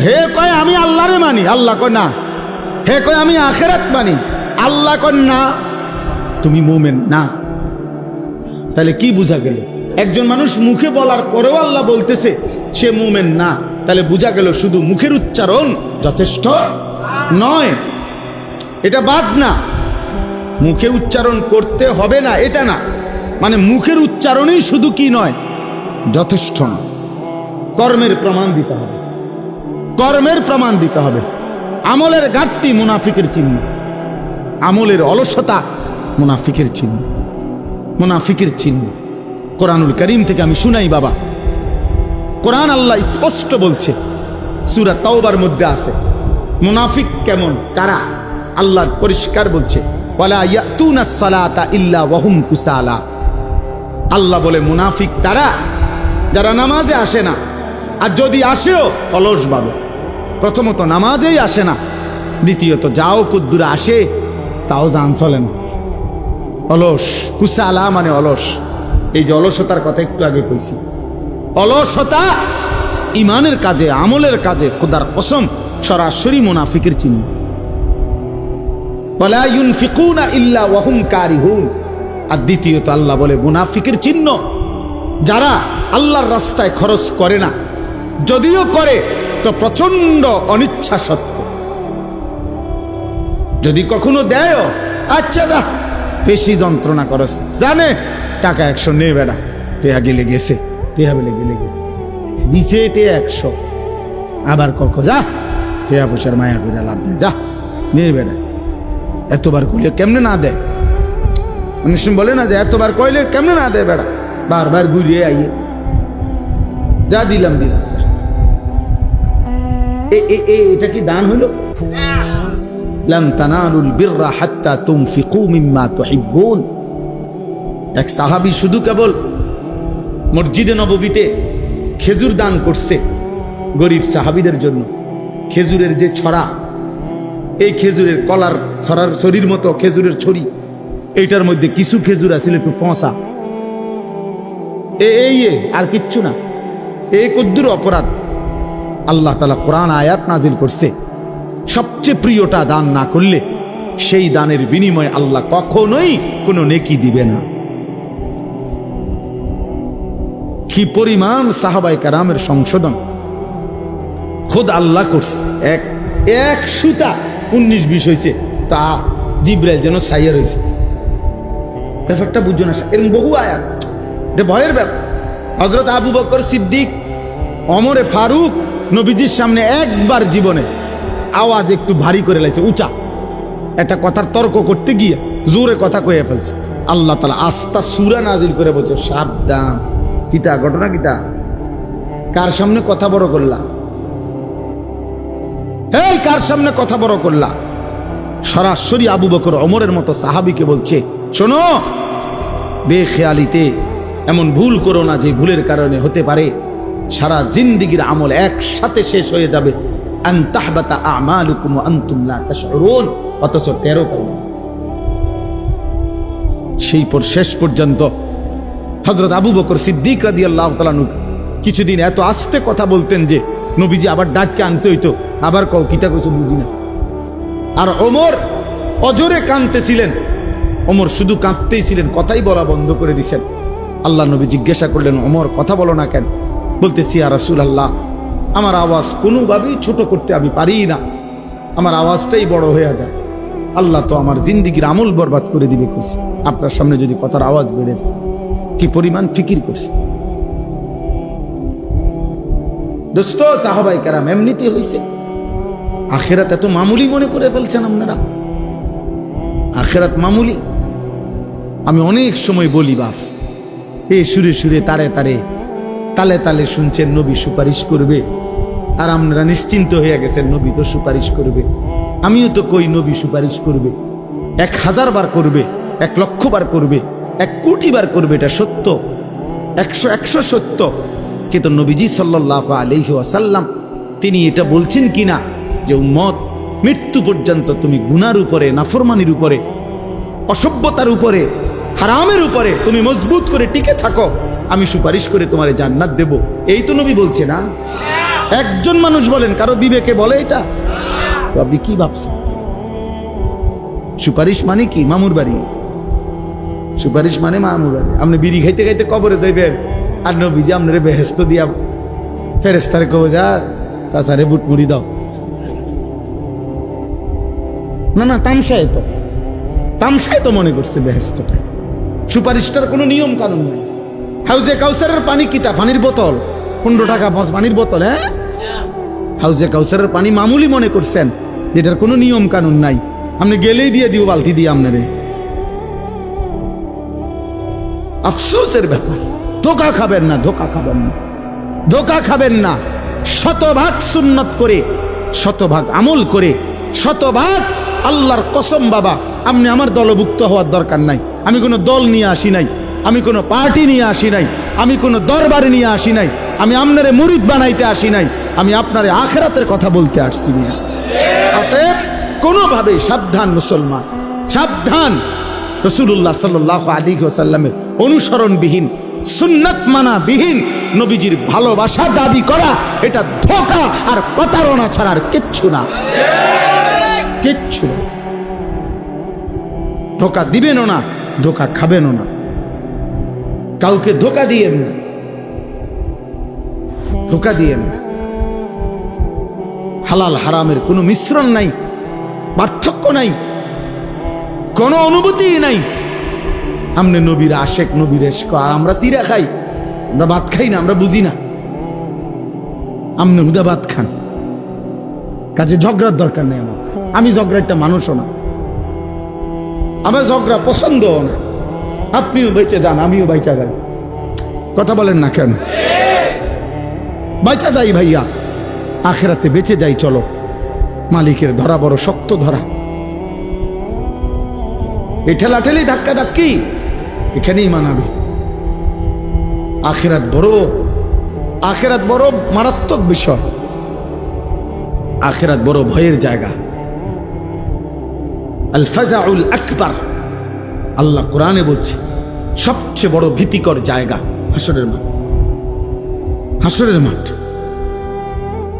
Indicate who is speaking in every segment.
Speaker 1: হে কয়, আমি আল্লাহরে মানি? আল্লাহ কয় না। হে কয়, আমি আখেরাত মানি। আল্লাহ কয় না। তুমি মোমেন? না। তাহলে কি বোঝা গেল? একজন মানুষ মুখে বলার পরেও আল্লাহ বলতেছে, সে মুমেন না। তাহলে বোঝা গেল শুধু মুখের উচ্চারণ যথেষ্ট নয়। এটা বাদ না। মুখে উচ্চারণ করতে হবে না, এটা না। মানে মুখের উচ্চারণেই শুধু কি নয়, যথেষ্ট না কর্মের প্রমাণ দিতে হবে। কর্মের প্রমাণ দিতে হবে। আমলের ঘাটতি মুনাফিকের চিহ্ন। আমলের অলসতা মুনাফিকের চিহ্ন। মুনাফিকের চিহ্ন। কোরআনুল করিম থেকে আমি শুনাই, বাবা। কোরআন আল্লাহ স্পষ্ট বলছে, সুরা তাওবার মধ্যে আছে। মুনাফিক কেমন? কারা? আল্লাহ পরিষ্কার বলছে আল্লাহ বলে, মুনাফিক তারা, যারা নামাজে আসে না, আর যদি আসেও অলস ভাবে প্রথমত নামাজেই আসে না। দ্বিতীয়ত যাও কুদ্দুরে আসে, তাও জান চলে না। অলস, কুসালা মানে অলস। এই যে অলসতার কথা একটু আগে কইছি। অলসতা ইমানের কাজে, আমলের কাজে, খোদার কসম, সরাসরি মুনাফিকের চিহ্ন। আর দ্বিতীয়ত আল্লাহ বলে, মুনাফিকের চিহ্ন। যারা আল্লাহর রাস্তায় খরচ করে না, যদিও করে তো প্রচণ্ড অনিচ্ছা সত্ত্বে যদি কখনো দেয় আচ্ছা যা, বেশি যন্ত্রণা করস। জানে, টাকা একশো নে বেড়া টেহা গেলে গেছে টেহা বেলে গেলে গেছে। দিছে টে একশো, আবার কক, যা টেহা পয়সার মায়া করে লাভ নেই, যা, নে বেড়া। এতবার কইলে কেমনে না দেয়? অনেক সময় বলে না যে, এতবার কইলে কেমনে না দেয় বেড়া? বারবার ঘুরিয়ে আইয়ে। যা দিলাম দিলাম। এটা কি দান হলো? লাম তানালুল বিররা হাত্তা তুমফিকু মিম্মা তুহিব্বুন। এক সাহাবী শুধু কেবল মসজিদে নববীতে খেজুর দান করছে গরিব সাহাবীদের জন্য। খেজুরের যে ছড়া, এই খেজুরের কলার ছড়ার ছড়ির মতো খেজুরের ছড়ি, এইটার মধ্যে কিছু খেজুর আছিল একটু ফসা। এই আর কিচ্ছু না। এই কদ্দুর অপরাধ। আল্লাহ তালা কোরআন আয়াত নাজিল করছে। সবচেয়ে প্রিয়টা দান না করলে সেই দানের বিনিময়ে আল্লাহ কখনোই কোনো নেকি দিবে না। কি পরিমাণ সাহাবাই কারামের সংশোধন। খোদ আল্লাহ করছে। এক এক সুতা উনিশ বিশ হয়েছে তা জিব্রাইল যেন সাইয়ার হয়েছে ব্যাপারটা বুঝছ না এরকম বহু আয়াত। এটা ভয়ের ব্যাপার। হজরত আবু বকর সিদ্দিক অমরে ফারুক নবীজির সামনে একবার জীবনে আওয়াজ একটু ভারী করে লাইছে, উঁচা। একটা কথার তর্ক করতে গিয়ে জোরে কথা কয়ে ফেলছে। আল্লাহ তালা আস্তা সুরা নাজিল করে বলছে, সাবধান। কিতা ঘটনা কিতা কার সামনে কথা বড় করলা? এই কার সামনে কথা বড় করলা? সরাসরি আবু বকর অমরের মতো সাহাবিকে বলছে, শোনো, বেখেয়ালিতে এমন ভুল করো না যে ভুলের কারণে হতে পারে। সারা জিন্দিগির আমল একসাথে শেষ হয়ে যাবে। অথচ পাবে সেই পর শেষ পর্যন্ত হজরত আবু বকর সিদ্দিক রাদি আল্লাহ কিছুদিন এত আস্তে কথা বলতেন যে নবীজি আবার ডাককে আনতে হইতো, আবার কও, কিতা কিছু বুঝি না? আর ওমর অজরে কাঁদতেছিলেন। ওমর শুধু কাঁদতেই ছিলেন, কথাই বলা বন্ধ করে দিছেন। আল্লাহ নবী জিজ্ঞাসা করলেন, ওমর, কথা বলো না কেন? বলতেছি আর রাসুল আল্লাহ আমার আওয়াজ কোনোভাবেই ছোট করতে আমি পারি না। আমার আওয়াজটাই বড় হয়ে যায়। আল্লাহ তো আমার জিন্দিগির আমল বরবাদ করে দিবে খুশি আপনার সামনে যদি কথার আওয়াজ বেড়ে যায়, কি পরিমাণ ফিকির করছে? দোস্ত, সাহাবাই কারাম, এমনিতে হয়েছে আখেরাত এত মামুলি মনে করে ফেলছেন আপনারা? আখেরাত মামুলি? আমি অনেক সময় বলি বাফ এ সুরে সুরে, তারে তারে তালে তালে শুনছেন নবী সুপারিশ করবে। আর আপনারা নিশ্চিন্ত হয়ে গেছেন, নবী তো সুপারিশ করবে। আমিও তো কই নবী সুপারিশ করবে। এক হাজার বার করবে, এক লক্ষ বার করবে, এক কোটি বার করবে, এটা সত্য। একশো একশো সত্য। কিন্তু নবীজি সাল্লাহ আলহি আসাল্লাম তিনি এটা বলছেন কিনা যে, উম্মত, মৃত্যু পর্যন্ত তুমি গুনার উপরে, নাফরমানির উপরে, অসভ্যতার উপরে, হারামের উপরে, তুমি মজবুত করে টিকে থাকো। আমি সুপারিশ করে তোমারে জান্নাত দেব। এই তো নবী বলছে না? একজন মানুষ বলেন, কারও বিবেকে বলে এটা? আপনি কি ভাবছেন? সুপারিশ মানে কি? মামুর বাড়ি। সুপারিশ মানে মামুর বাড়ি। আপনি বিড়ি খাইতে খাইতে কবরে যাইবেন আর নবীজি আপনার বেহেস্ত দিয়া ফেরেস্তারে কবে যা, চাচারে বুট মুড়ি দাও। না না, তামসায় তো। তামসায় তো মনে করছে বেহেস্তটা সুপারিশটার কোনো নিয়ম কানুন নেই। হাউজে কাউসারের পানি কিতা? পানির বোতল। পনেরো টাকা পানির বোতল হ্যাঁ? হাউজে কাউসারের পানি মামুলি মনে করছেন। যেটার কোনো নিয়ম কানুন নাই। আপনি গেলেই দিয়ে দিও, বালতি দিয়ে আপনারে। আফসোসের ব্যাপার। ধোকা খাবেন না, ধোকা খাবেন না। ধোকা খাবেন না। শতভাগ সুন্নত করে, শতভাগ আমল করে, শতভাগ আল্লাহর কসম বাবা, আপনি আমার দলভুক্ত হওয়ার দরকার নাই। আমি কোনো দল নিয়ে আসি নাই। আমি কোনো পার্টি নিয়ে আসি নাই, আমি কোনো দরবারে নিয়ে আসি নাই, আমি আপনারে মুরিদ বানাইতে আসি নাই, আমি আপনারে আখেরাতের কথা বলতে আসছি নিয়ে অতএব কোনোভাবে সাবধান মুসলমান, সাবধান রসুল্লাহ সাল্লাহ আলী ওসাল্লামের অনুসরণবিহীন সুন্নত মানা বিহীন নবীজির ভালোবাসা দাবি করা, এটা ধোকা আর প্রতারণা ছাড়ার কিচ্ছু না। কিচ্ছু। ধোকা দিবেনও না, ধোকা খাবেনও না। কাউকে ধোকা দিয়েন ধোকা দিয়েন। হালাল হারামের কোনো মিশ্রণ নাই, পার্থক্য নাই, কোনো অনুভূতি নাই। আমনে নবীর আশেক, নবীর এশক, আর আমরা চিরা খাই, আমরা ভাত খাই না, আমরা বুঝি না। আমনে হুদা ভাত খান। কাজে ঝগড়ার দরকার নেই আমার। আমি ঝগড়া একটা মানুষও না। আমার ঝগড়া পছন্দও না। আপনিও বেঁচে যান, আমিও বাইচা যাই। কথা বলেন না কেন? বাইচা যাই ভাইয়া। আখেরাতে বেঁচে যাই, চলো। মালিকের ধরা বড় শক্ত ধরা। এই ঠেলাঠেলি ধাক্কা ধাক্কি এখানেই মানাবে। আখেরাত বড় আখেরাত বড় মারাত্মক বিষয়। আখেরাত বড় ভয়ের জায়গা। আল ফাজাউল আকবার। আল্লাহ কোরআনে বলছে, সবচেয়ে বড় ভীতিকর জায়গা হাসরের মাঠ। হাসরের মাঠ।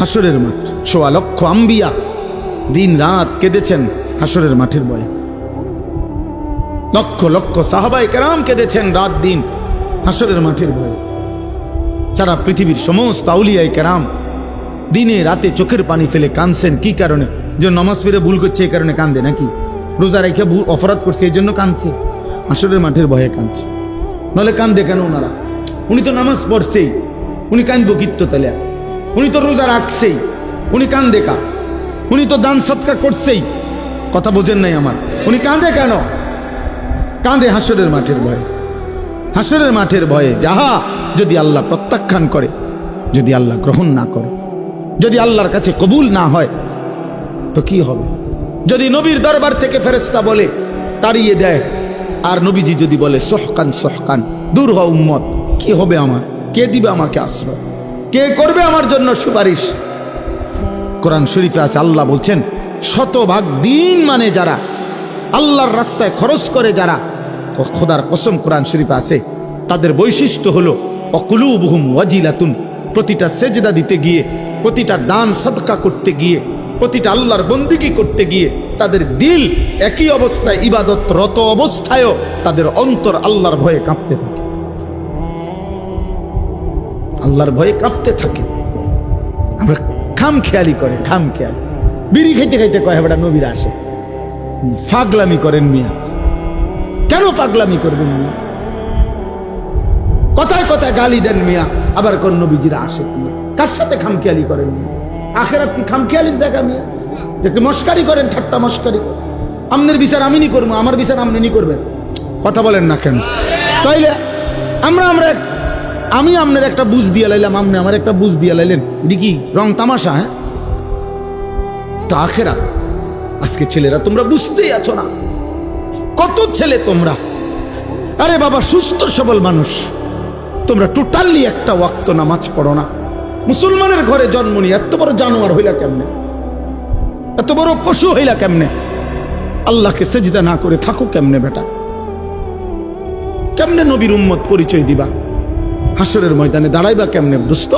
Speaker 1: হাসরের মাঠ। সোয়া লক্ষ আম্বিয়া দিন রাত কেঁদেছেন হাসরের মাঠের বয়ে। লক্ষ লক্ষ সাহাবাই কেরাম কেঁদেছেন রাত দিন হাসরের মাঠের ভয়ে সারা পৃথিবীর সমস্ত আউলিয়াই কেরাম দিনে রাতে চোখের পানি ফেলে কাঁদছেন, কি কারণে? যে নমাজ ফিরে ভুল করছে, এই কারণে কান্দে নাকি? রোজা রেখে অপরাধ করছে, এই জন্য কাঁদছে। হাসরের মাঠের ভয়ে কাঁদছে। নলে কান্দে কেন ওনারা? উনি তো নামাজ পড়ছেই। উনি কান্দবো কিত্ত তাহলে উনি তো রোজা রাখছেই। উনি কান্দে কা উনি তো দান সৎকা করছেই। কথা বোঝেন নাই আমার। উনি কাঁদে কেন? কাঁদে হাসরের মাঠের ভয়ে। হাসরের মাঠের ভয়ে যাহা যদি আল্লাহ প্রত্যাখ্যান করে, যদি আল্লাহ গ্রহণ না করে, যদি আল্লাহর কাছে কবুল না হয়, তো কি হবে? যদি নবীর দরবার থেকে ফেরেস্তা বলে, তাড়িয়ে দেয় আর নবীজি যদি বলে, সহকান সহকান দূর হ উম্মত, কি হবে আমার? কে দিবে আমাকে আশ্রয়? কে করবে আমার জন্য সুপারিশ? কোরআন শরীফে আছে, আল্লাহ বলছেন, শতভাগ দিন মানে যারা আল্লাহর রাস্তায় খরচ করে যারা খোদার কসম কোরআন শরীফে আছে, তাদের বৈশিষ্ট্য হলো, অকুলুবহুম ওয়াজিলাতুন, প্রতিটা সেজদা দিতে গিয়ে, প্রতিটা দান, সদকা করতে গিয়ে, প্রতিটা আল্লাহর বন্দিগি করতে গিয়ে তাদের দিল একই অবস্থায় ইবাদতরত অবস্থায়ও তাদের অন্তর আল্লাহর ভয়ে কাঁপতে থাকে। আল্লাহর ভয়ে কাঁপতে থাকে। আমরা খাম খেয়ালি করে খাম খেয়াল। বিড়ি খাইতে খাইতে কয় বেটা, নবীর আসে। ফাগলামি করেন মিয়া। কেন পাগলামি করবেন মিয়া? কথায় কথায় গালি দেন মিয়া। আবার কোন নবীজিরা আসে কার সাথে খামখেয়ালি করেন মিয়া? আখেরাত কি খামখেয়ালি দেখা মিয়া? দেখে মস্কারি করেন, ঠাট্টা মস্কারি। করেন আমনের বিচার আমি নি করব, আমার বিচার আপনি নি করবেন কথা বলেন না কেন? তাইলে আমরা আমরা আমি আপনার একটা বুঝ দিয়ে লাইলাম আপনি আমার একটা বুঝ দিয়ে লাইলেন। দেখি রং তামাশা হ্যাঁ? তো আখেরা, আজকে ছেলেরা তোমরা বুঝতেই আছো না। কত ছেলে তোমরা? আরে বাবা, সুস্থ সবল মানুষ। তোমরা টোটালি একটা ওয়াক্ত নামাজ পড়ো না। মুসলমানের ঘরে জন্ম নিয়ে এত বড় জানোয়ার হইলা কেমনে? এত বড় পশু হইলা কেমনে? আল্লাহকে সেজদা না করে থাকো কেমনে বেটা? কেমনে নবীর উম্মত পরিচয় দিবা? হাসরের ময়দানে দাঁড়াইবা কেমনে, দোস্ত?